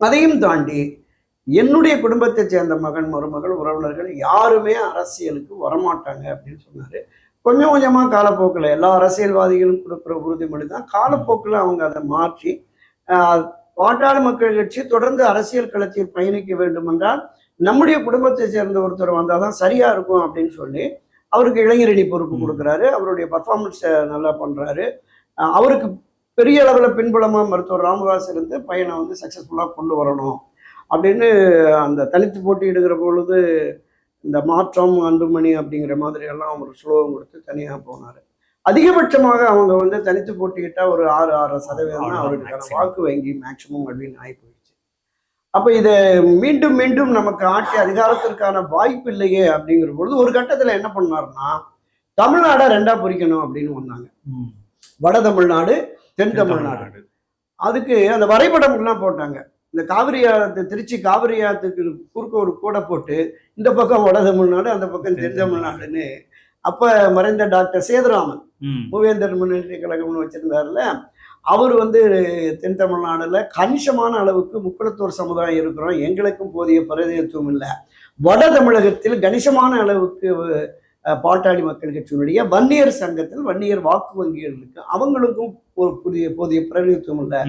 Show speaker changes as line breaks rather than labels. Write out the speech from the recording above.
அதையும் தாண்டி என்னுடைய குடும்பத்தை சேர்ந்த மகன் மருமகள் உறவினர்கள் யாருமே அரசியலுக்கு வரமாட்டாங்க அப்படின்னு சொன்னாரு. கொஞ்சம் கொஞ்சமா காலப்போக்கில் எல்லா அரசியல்வாதிகளும் கொடுக்குற உறுதிமொழி தான் காலப்போக்கில் அவங்க அதை மாற்றி பாட்டாளி மக்கள் கட்சி தொடர்ந்து அரசியல் களத்தில் பயணிக்க வேண்டும் என்றால் நம்முடைய குடும்பத்தை சேர்ந்த ஒருத்தர் வந்தால் தான் சரியா இருக்கும் அப்படின்னு சொல்லி அவருக்கு இளைஞரணி பொறுப்பு. கொடுக்குறாரு. அவருடைய பர்ஃபார்மன்ஸை நல்லா பண்றாரு. ஆஹ், அவருக்கு பெரிய அளவில் பின்புலமா மருத்துவர் ராமதாஸ் இருந்து பையனை வந்து சக்ஸஸ்ஃபுல்லாக கொண்டு வரணும் அப்படின்னு அந்த தனித்து போட்டியிடுகிற பொழுது இந்த மாற்றம் அன்புமணி அப்படிங்கிற மாதிரி எல்லாம் ஒரு ஸ்லோகம் கொடுத்து தனியாக போனார் அதிகபட்சமாக அவங்க வந்து தனித்து போட்டியிட்டா ஒரு ஆறு ஆறு சதவீதம் அவருக்கான. வாக்கு வங்கி மேக்சிமம் அப்படின்னு ஆகி போயிடுச்சு அப்போ இதை மீண்டும் மீண்டும் நமக்கு ஆட்சி அதிகாரத்திற்கான வாய்ப்பு இல்லையே அப்படிங்கிற பொழுது ஒரு கட்டத்தில் என்ன பண்ணாருன்னா தமிழ்நாடை ரெண்டா பிரிக்கணும் அப்படின்னு வந்தாங்க. வட தமிழ்நாடு தென் தமிழ்நாடு. அதுக்கு அந்த வரைபடம்லாம் போட்டாங்க. இந்த காவிரி ஆத்து திருச்சி காவிரி ஆத்துக்கு குறுக்க ஒரு கூடை போட்டு இந்த பக்கம் வட தமிழ்நாடு அந்த பக்கம் தென் தமிழ்நாடுன்னு அப்ப மறைந்த டாக்டர் சேதுராமன்
ம்.
மூவேந்தர் முன்னேற்ற கழகம்னு வச்சிருந்தாருல அவர் வந்து தென் தமிழ்நாடுல கணிசமான அளவுக்கு முக்குளத்தோர் சமுதாயம் இருக்கிறோம். எங்களுக்கும் போதிய பிரதிநிதித்துவம் இல்லை. வட தமிழகத்தில் கணிசமான அளவுக்கு பாட்டாளி மக்கள் கட்சியினுடைய வன்னியர் சங்கத்தில் வன்னியர் வாக்கு வங்கிகள் இருக்கு. அவங்களுக்கும் ஒரு புதிய போதிய பிரதிநிதித்துவம் இல்லை.